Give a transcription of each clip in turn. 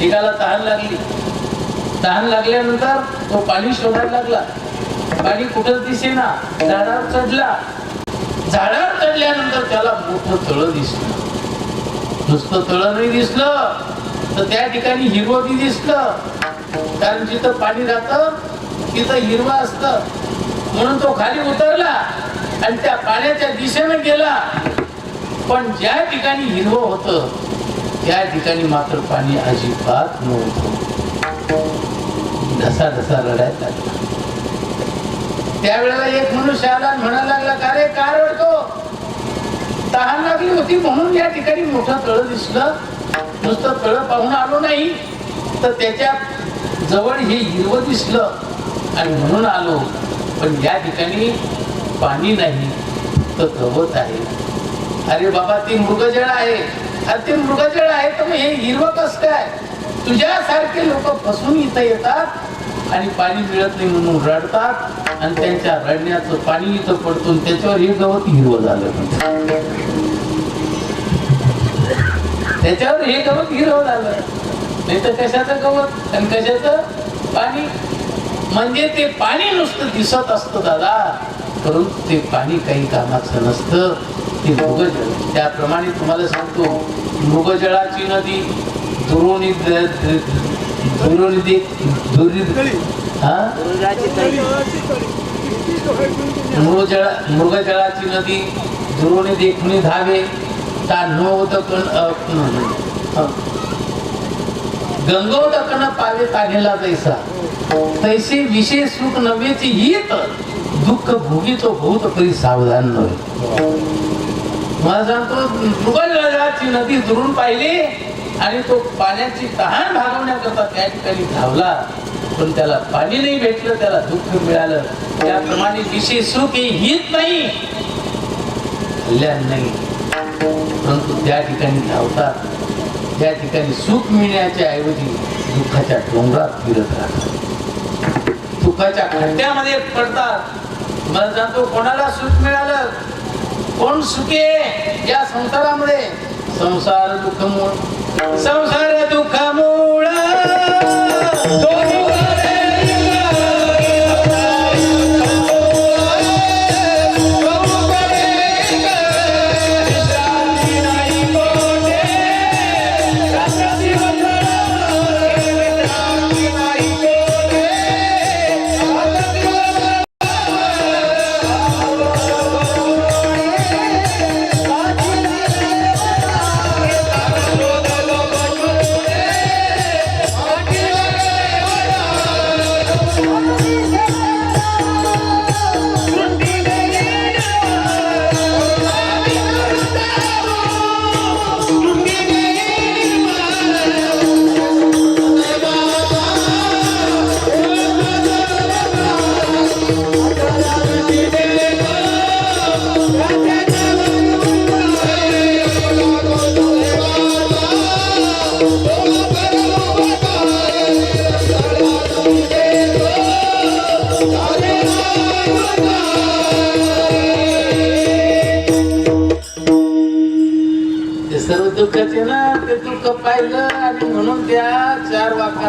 एकाला तहान लागली. तहान लागल्यानंतर तो पाणी शोधायला लागला. पाणी कुठंच दिसेना झाडावर चढला. झाडावर चढल्यानंतर त्याला मोठं तळ दिसलं. नुसतं तळ नाही दिसलं तर त्या ठिकाणी हिरवं दिसलं. कारण जिथं पाणी राहतं तिथं हिरवं असत. म्हणून तो खाली उतरला आणि त्या पाण्याच्या दिशेनं गेला. पण ज्या ठिकाणी हिरवं होतं त्या ठिकाणी मात्र पाणी अजिबात नव्हतं. ढसा ढसा रडायला लागला. त्यावेळेला एक मनुष्य आला म्हणायला लागला का रे का रडतो? तहान लागली होती म्हणून या ठिकाणी मोठं तळ दिसलं. नुसतं तळ पाहून आलो नाही. तर त्याच्याजवळ हे हिरवं दिसलं. आणि म्हणून आलो पण या ठिकाणी पाणी नाही तर गवत आहे. अरे बाबा ती मृगजळ आहे. आणि ते मृगजळ आहे तर मग हे हिरवं कस काय? तुझ्यासारखे लोक फसून इथं येतात आणि पाणी मिळत नाही म्हणून रडतात आणि त्यांच्या रडण्याचं पाणी इथं पडतो त्याच्यावर हे गवत हिरवं झालं. त्याच्यावर हे गवत हिरवं झालं. नाही तर कशाचं गवत आणि कशाचं पाणी? म्हणजे ते पाणी नुसतं दिसत असतं दादा. परंतु ते पाणी काही कामाचं नसतं. ते मृगजळ त्याप्रमाणे तुम्हाला सांगतो मृगजळाची नदी दुरोणी दुरोणी दुरी हा? मृगजळा मृगजळाची नदी दुरोणी देखुनी धावे ता नवोदकन गंगोदकन पावे तानेला तैसा तैसे विशेष सुख नव्हे नव्हेची हित दुःख भोगी तो भूत करी सावधान नव्हे. मला सांगतो मृगजळाची नदी दुरून पाहिली आणि तो पाण्याची तहान भागवण्याकरता त्या ठिकाणी धावला. पण त्याला पाणी नाही भेटलं त्याला दुःख मिळालं. त्याप्रमाणे विशेष सुख हे हित नाही. कल्याण नाही. परंतु त्या ठिकाणी धावतात. त्या ठिकाणी सुख मिळण्याच्या ऐवजी दुःखाच्या डोंगरात फिरत राहतात. दुःखाच्या खड्ड्यामध्ये पडतात. मला जातो कोणाला सुख मिळालं? कोण सुखे या संसारामध्ये. संसार दुःख मूळ संसार दुःख मूळ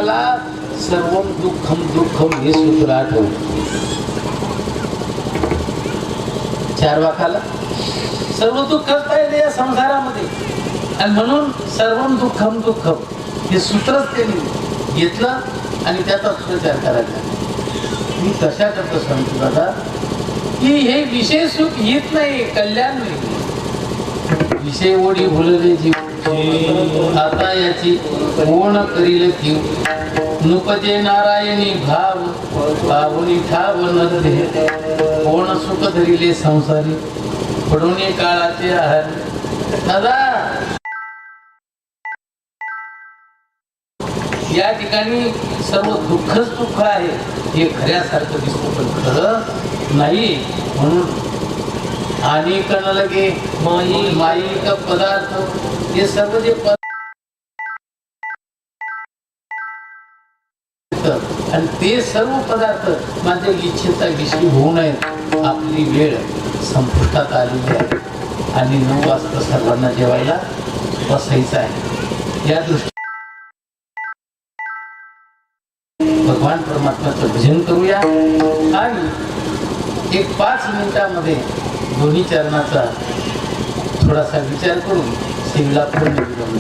चार सर्व दुःखम दुःखम हे सूत्र आठवलं चार वाकाला सर्व दुःख पाहिजे या संसारामध्ये. आणि म्हणून सर्व दुःखम दुःखम हे सूत्रच त्यांनी घेतलं आणि त्याचा प्रचार करायचा. मी कशा करतो सांगतो दादा. की हे विषय सुख येत नाही कल्याण नाही विषय ओढी भुलले जीव. आता याची कोण करील जीव? नुपजे नारायणी भाव भावनी ठाव नदे कोण सुख धरिले संसारी? पडून काळाचे आहार. दादा! या ठिकाणी सर्व दुःखच दुःख आहे. हे खऱ्यासारखं दिसतं पण खरं नाही. म्हणून आणि लगे माई माईक पदार्थ हे सर्व जे पदार्थ आणि ते सर्व पदार्थ माझ्या इच्छेचा विषय होऊ नये आपली वेळ संपुष्टात आलेली आहे. आणि नऊ वाजता सर्वांना जेवायला बसायचं आहे. या दृष्टी भगवान परमात्म्याचं भजन करूया. आणि एक पाच मिनिटामध्ये दोन्ही चरणाचा थोडासा विचार करून शिवला पूर्ण विराम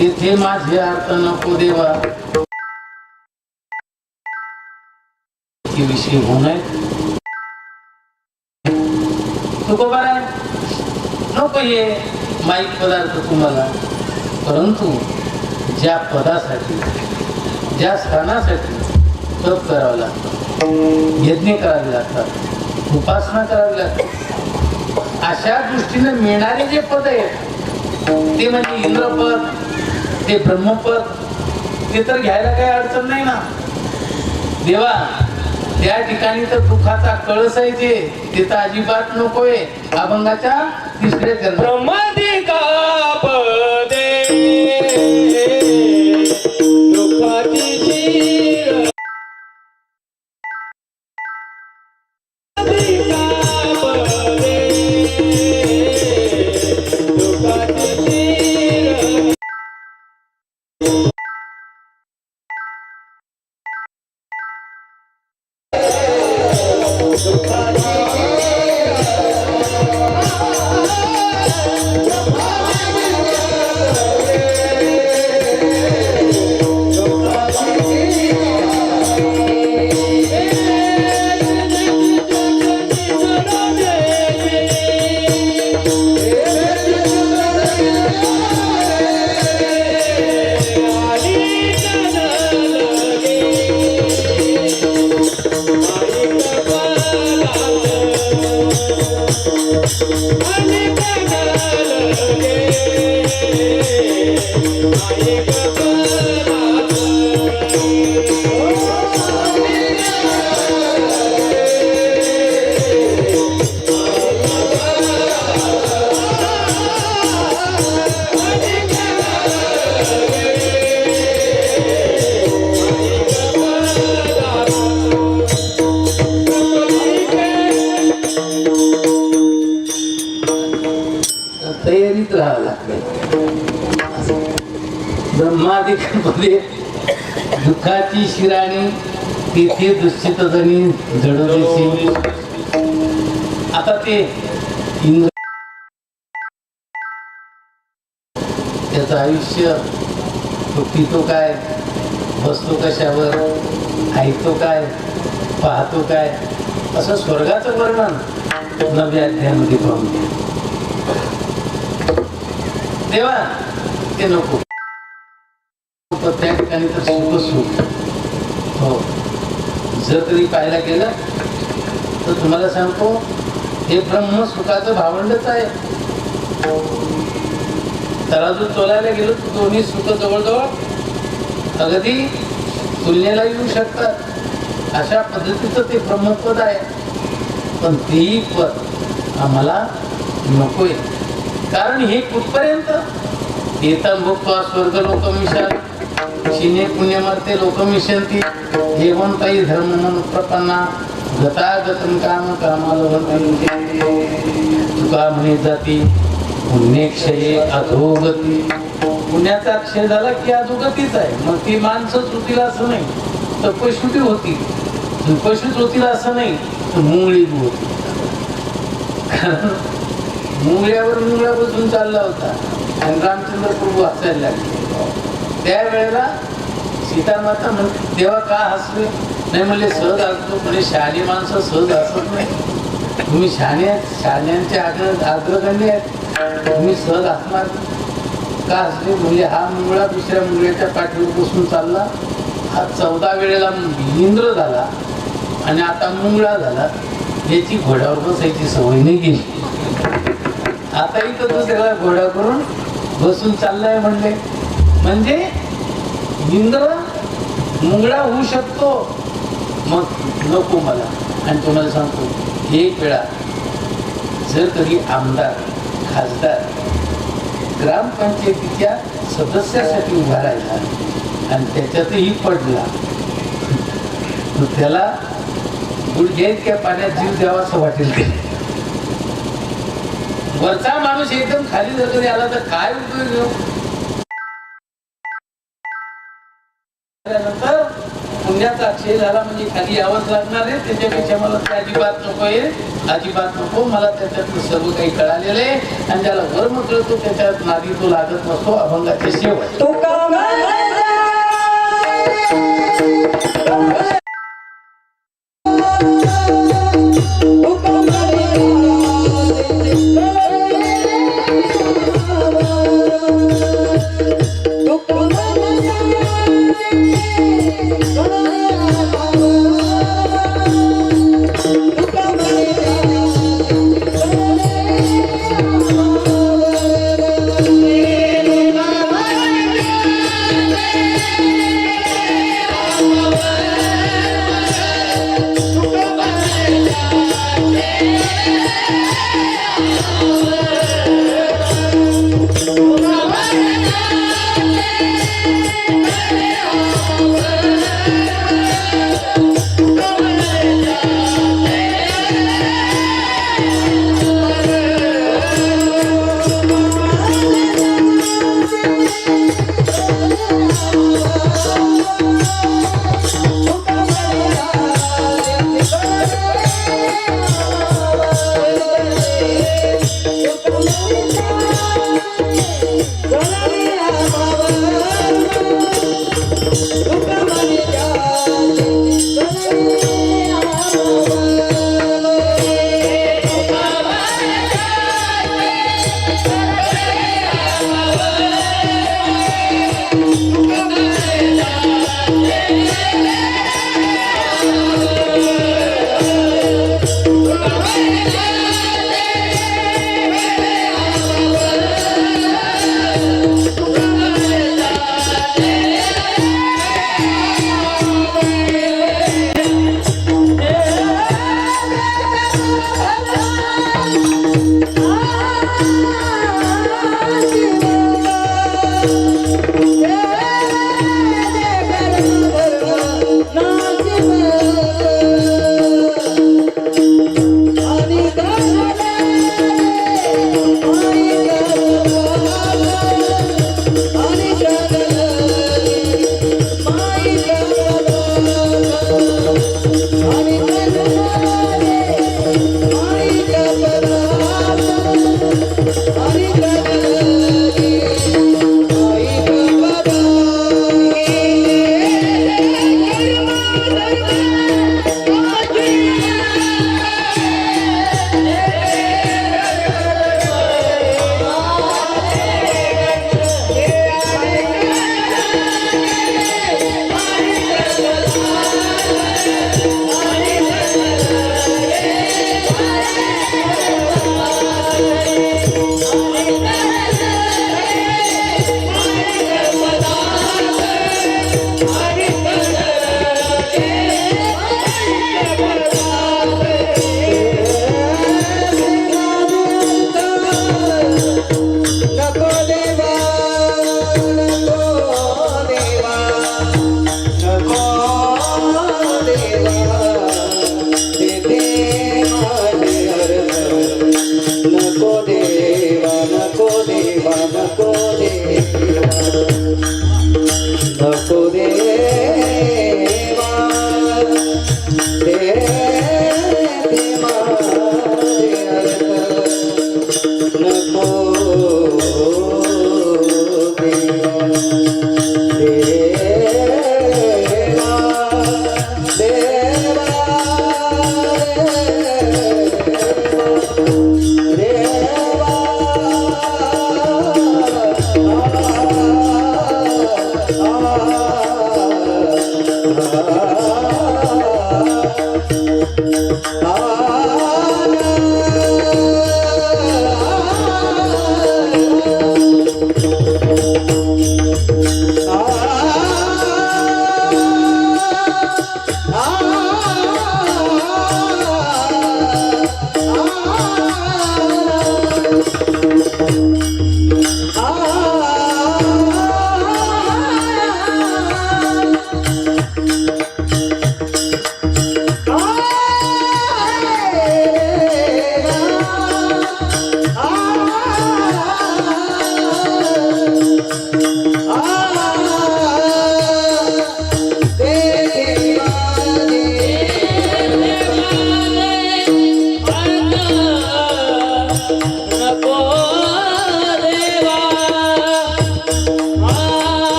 तिथे माझे अर्थ नको देवा. विषयी होऊ नये तुकोबा नको ये माईक पदार्थ तुम्हाला. परंतु ज्या पदासाठी ज्या स्थानासाठी तप करावं लागतं यज्ञ करावे लागतात उपासना करावी लागतात अशा दृष्टीने मिळणारे जे पद आहेत ते म्हणजे इंद्रपद ते ब्रह्मपद ते तर घ्यायला काही अडचण नाही ना. देवा त्या ठिकाणी तर दुखाचा कळस आहे ते तिथं अजिबात नकोय. अभंगाच्या तिसऱ्या का तिथे दुश्चित जणी जडवलीची आता ते इंद्र त्याचं आयुष्य तो पितो काय? बसतो कशावर? ऐकतो काय? पाहतो काय? असं स्वर्गाचं वर्णन नव्या अध्यायामध्ये पाहून देवा ते नको. तर त्या ठिकाणी तर सुख सुख. हो. जर तरी पाहायला गेलं तर तुम्हाला सांगतो हे ब्रह्म सुखाचं भावंडच आहे. तराजू चोलायला गेलो तर दोन्ही सुख जवळजवळ अगदी तुलनेला येऊ शकतात. अशा पद्धतीचं ते ब्रह्मपद आहे. पण तेही पद आम्हाला नकोय. कारण हे कुठपर्यंत? येता भुक्वा स्वर्ग लोक मिशाल शिने पुण्यमर्ते लोक मिशंती. जेवण काही धर्म म्हणून प्रपन्ना. गतागतम काम कामाला तुका म्हणे जाती. पुण्यक्षये अधोगती. पुण्याचा क्षय झाला की अधोगतीच आहे. मग ती माणसं चुकीला असं नाही. तर होती. तपश्रुत होतील असं नाही. तर मुंगळी होती कारण मुंगळ्यावर मुंगळा बसून चालला होता. आणि रामचंद्र प्रभू असायला लागले. त्यावेळेला सीतामाता म्हण तेव्हा का हसले? नाही म्हणले सहज हसतो म्हणजे शहाणी माणसं सहज हसत नाही. तुम्ही शहाणे आहेत शहाण्यांचे आग्र अग्रगण्य आहेत. तुम्ही सहज हसणार. का हसले? म्हणजे हा मुंगळा दुसऱ्या मुंगळ्याच्या पाठीवर बसून चालला. हा चौदा वेळेला इंद्र झाला आणि आता मुंगळा झाला. याची घोड्यावर बसायची सवय नाही गेली. आता इथं दुसऱ्याला घोडा करून बसून चाललाय म्हणले. म्हणजे इंद्र मुंगळा होऊ शकतो. मग नको मला. आणि तुम्हाला सांगतो एक वेळा जर कधी आमदार खासदार ग्रामपंचायतीच्या सदस्यासाठी उभा राहिला आणि त्याच्यातही पडला तर त्याला गुडघ्या इतक्या पाण्यात जीव द्यावा असं वाटेल. ते वरचा माणूस एकदम खाली जर कधी आला तर काय उपयोग पुण्याचा क्षय झाला म्हणजे खाली यावंच लागणार आहे. त्याच्यापेक्षा मला ते अजिबात नको आहे. अजिबात नको. मला त्याच्यातलं सर्व काही कळालेलं आहे. आणि ज्याला वर्म कळतो त्याच्यात नादी तो लागत नसतो. अभंगाचे शेवट.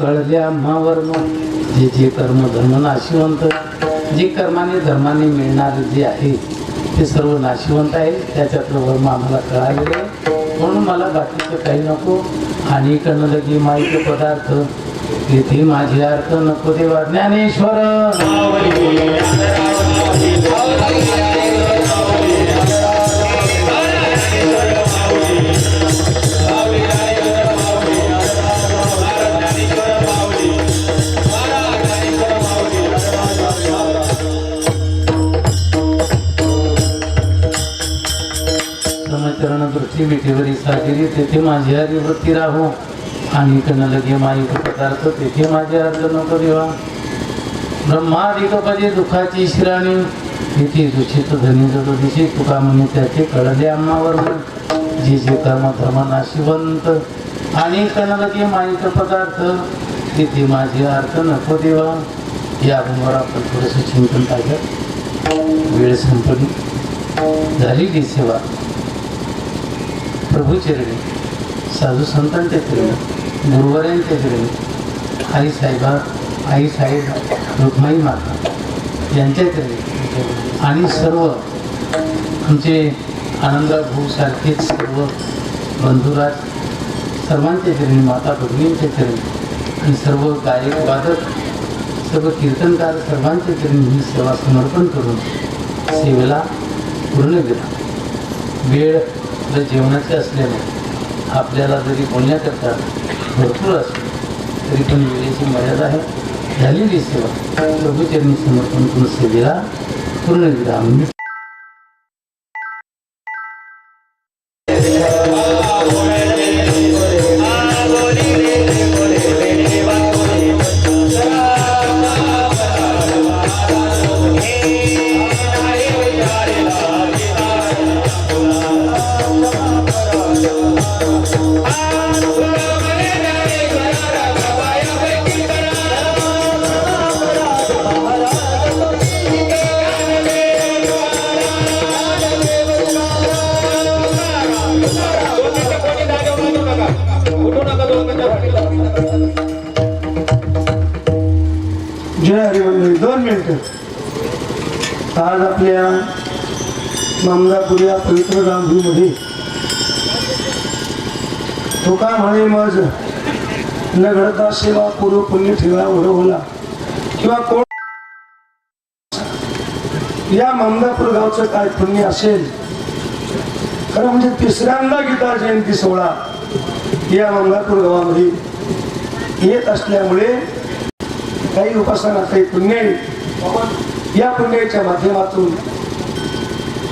कळल्या महावर्म जे जे कर्म धर्म नाशिवंत जे कर्माने धर्माने मिळणारे जे आहे ते सर्व नाशिवंत आहे त्याच्यातलं वर्म आम्हाला कळालेलं आहे. म्हणून मला बाकीचं काही नको. आणि इकडनं लगे माहिती पदार्थ येथे माझे अर्थ नको देवा. ज्ञानेश्वर! असली विठेवरी मिठीवरी तेथे माझी आधी वृत्ती राहो. आणि इकडनं लगे माईक पदार्थ तेथे माझे अर्ज नको देवा. ब्रह्मादिक पदे दुःखाची शिराणी इथे दुषित धनी जो दिशी तुका म्हणे त्याचे कळले आम्हावर जे जे कर्म धर्म नाशिवंत आणि इकडनं लगे माईक पदार्थ तिथे माझे अर्थ नको देवा. या अभंगावर आपण थोडंसं चिंतन टाकत वेळ संपली. ती सेवा. प्रभूचरणी साधू संतांच्या चरणी गुरुवऱ्यांच्या चरणी आई साहेबा आई साहेब रुक्माई माता यांच्या चरणी आणि सर्व आमचे आनंदा भाऊसारखेच सर्व बंधुराज सर्वांच्या चरणी माता भगिनींच्या चरणी आणि सर्व गायक वादक सर्व कीर्तनकार सर्वांच्या चरणी ही सेवा समर्पण करून सेवेला पूर्ण केला. वेळ आपल्या जीवनाचे असल्याने आपल्याला जरी बोलण्याकरता भरपूर असले तरी पण वेळेची मर्यादा आहे. झालेली सेवा प्रभूचरणी समर्पण करून सेवेला पूर्ण विराम. मामदापूर या पवित्र गांधीमध्ये. तुका म्हणे मज न घडता सेवा पूर्व पुण्य ठेवा ओढवला किंवा कोण? या मामदापूर गावचं काय पुण्य असेल? खरं म्हणजे तिसऱ्यांदा गीता जयंती सोहळा या मामदापूर गावामध्ये येत असल्यामुळे काही उपासना काही पुण्य या पुण्याच्या माध्यमातून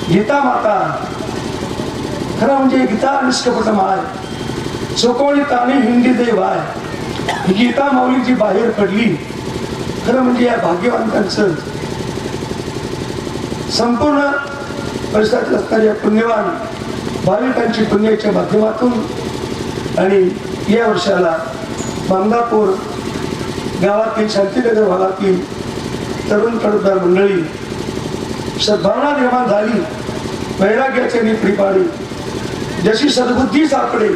गीता माता खरं म्हणजे गीता निष्कपट माय? चोकोळी ताने हिंदी देव आहे गीता माऊली जी बाहेर पडली. खरं म्हणजे या भाग्यवंतांचं संपूर्ण परिसरात असणाऱ्या पुण्यवान भाविकांची पुण्याच्या माध्यमातून आणि या वर्षाला मामदापूर गावातील शांतीनगर भागातील तरुण कडदार मंडळी सद्भावना निर्माण झाली. वैराग्याचे निपडी प्रिपारी. जशी सद्बुद्धी सापडे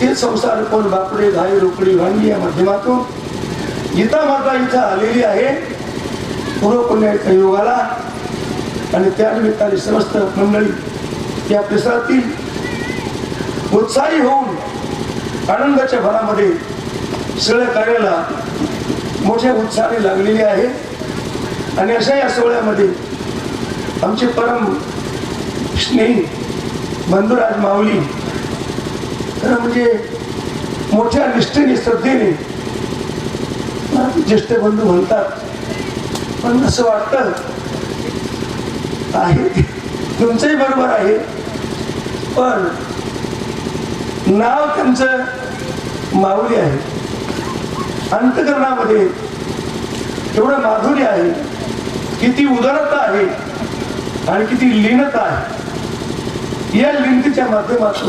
ते संसार कोण बापडे धाई रोकडी भांडी या माध्यमातून. गीता माता इथं आलेली आहे पूर्व पुण्याच्या योगाला आणि त्या निमित्ताने समस्त मंडळी या परिसरातील उत्साही होऊन आनंदाच्या भरामध्ये सगळ्या कार्याला मोठ्या उत्साहाने लागलेली आहे. आणि अशा या सोहळ्यामध्ये आमचे परम स्नेही बंधुराज माऊली. खरं म्हणजे मोठ्या निष्ठेने श्रद्धेने ज्येष्ठ बंधू म्हणतात. पण असं वाटतं आहे तुमचंही बरोबर आहे. पण नाव त्यांचं माऊली आहे. अंतकरणामध्ये एवढं माधुर्य आहे किती उदारता आहे आणि किती लीनता आहे. या लिंतीच्या माध्यमातून